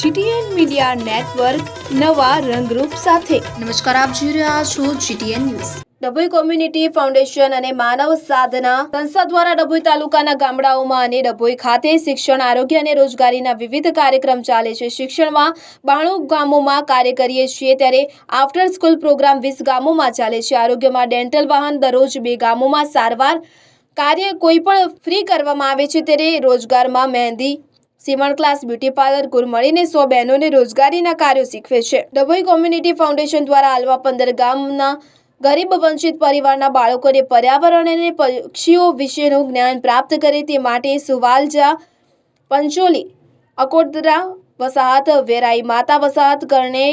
GTN media network નવા રંગરૂપ સાથે. નમસ્કાર આપ જોઈ રહ્યા છો GTN news. Dabhoi community foundation અને માનવ સાધના સંસ્થા દ્વારા ડભોઈ તાલુકાના ગામડાઓમાં અને ડભોઈ ખાતે શિક્ષણ આરોગ્ય અને રોજગારીના વિવિધ કાર્યક્રમ ચાલે છે. શિક્ષણમાં બાણું ગામોમાં કાર્ય કરીએ છીએ ત્યારે આફ્ટર સ્કૂલ પ્રોગ્રામ વીસ ગામોમાં ચાલે છે. આરોગ્યમાં ડેન્ટલ વાહન દરરોજ બે ગામોમાં સારવાર. કાર્ય કોઈ પણ ફ્રી કરવામાં આવે છે ત્યારે રોજગારમાં મહેંદી સીવણ ક્લાસ બ્યુટી પાર્લર કુલ મળીને સો બહેનોને રોજગારીના કાર્યો શીખવે છે. ડભોઈ કોમ્યુનિટી ફાઉન્ડેશન દ્વારા હાલમાં પંદર ગામના ગરીબ વંચિત પરિવારના બાળકોને પર્યાવરણ અને પક્ષીઓ વિશેનું જ્ઞાન પ્રાપ્ત કરે તે માટે સુવાલજા, પંચોલી, અકોટરા વસાહત, વેરાઈ માતા વસાહત કરણે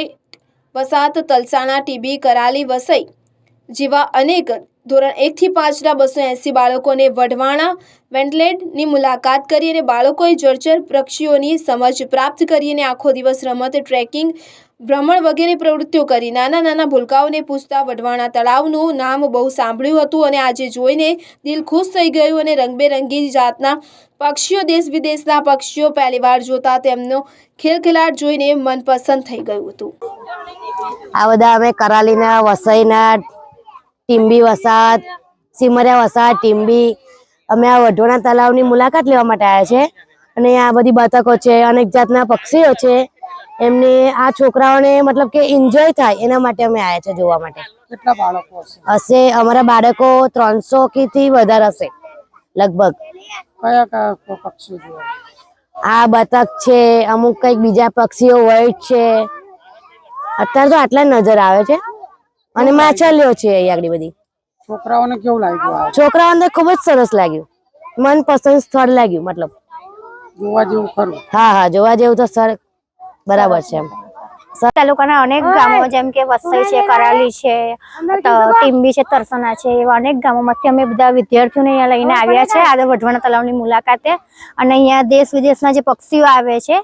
વસાહત, તલસાણા, ટીબી, કરાલી વસઈ જેવા અનેક ધોરણ એકથી પાંચના બસો એંસી બાળકોને વઢવાણા વેન્ટલેટની મુલાકાત કરી અને બાળકોએ જળચર પક્ષીઓની સમજ પ્રાપ્ત કરી અને આખો દિવસ રમત, ટ્રેકિંગ, ભ્રમણ વગેરે પ્રવૃત્તિઓ કરી. નાના નાના ભૂલકાઓને પૂછતા વઢવાણા તળાવનું નામ બહુ સાંભળ્યું હતું અને આજે જોઈને દિલ ખુશ થઈ ગયું અને રંગબેરંગી જાતના પક્ષીઓ દેશ વિદેશના પક્ષીઓ પહેલીવાર જોતા તેમનો ખેલખેલાટ જોઈને મનપસંદ થઈ ગયું હતું. આ બધા અમે કરાલીના, વસઈના ટીમ્બી વસાત સિમરિયા વસાત ટીમ્બી અમે આ વઢોણા તલાવની મુલાકાત લેવા માટે આવ્યા છે. અને આ બધી બતકો છે અનેક જાતના પક્ષીઓ છે. એમને આ છોકરાઓને મતલબ કે એન્જોય થાય એના માટે અમે આવ્યા છે જોવા માટે. કેટલા બાળકો હશે? અમારા બાળકો ત્રણસો થી વધારે હશે લગભગ. કયા કયા પક્ષીઓ આ બતક છે અમુક કંઈક બીજા પક્ષીઓ વર્ડ છે. અત્યારે તો આટલા જ નજર આવે છે. અને માછલીઓ છે અહીં આગળ બધી. છોકરાઓને કેવું લાગ્યું છોકરાઓને ખૂબ જ સરસ લાગ્યું. મનપસંદ સ્થળ લાગ્યું મતલબ. જોવા જેવું ખરું. હા હા જોવા જેવું તો સર બરાબર છે એમ. તાલુકાના અનેક ગામો જેમ કે વસઈ છે કરાલી છે ટીમ્બી છે તરસના છે એવા અનેક ગામોમાંથી અમે બધા વિદ્યાર્થીઓને અહીંયા લઈને આવ્યા છે. આજે વઢવાણા તળાવની મુલાકાતે. અને અહીંયા દેશ વિદેશના જે પક્ષીઓ આવે છે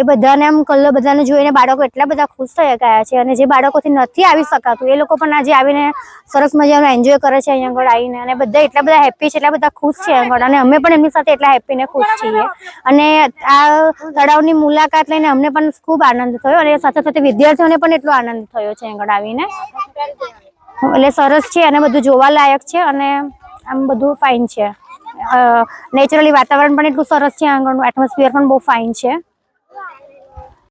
એ બધાને આમ કલર બધાને જોઈને બાળકો એટલા બધા ખુશ થઈ ગયા છે અને જે બાળકોથી નથી આવી શકાતું, એ લોકો પણ આજે આવીને સરસ મજાનો એન્જોય કરે છે અહીંયા આગળ આવીને અને બધા એટલા બધા હેપી છે, એટલા બધા ખુશ છે આગળ અને અમે પણ એમની સાથે એટલા હેપી ખુશ છીએ. અને આ તળાવની મુલાકાત લઈને અમને પણ ખૂબ આનંદ થયો અને સાથે સાથે વિદ્યાર્થીઓને પણ એટલો આનંદ થયો છે આગળ આવીને. એટલે સરસ છે અને બધું જોવાલાયક છે અને આમ બધું ફાઇન છે. નેચરલી વાતાવરણ પણ એટલું સરસ છે આગળનું એટમોસ્ફિયર પણ બહુ ફાઇન છે.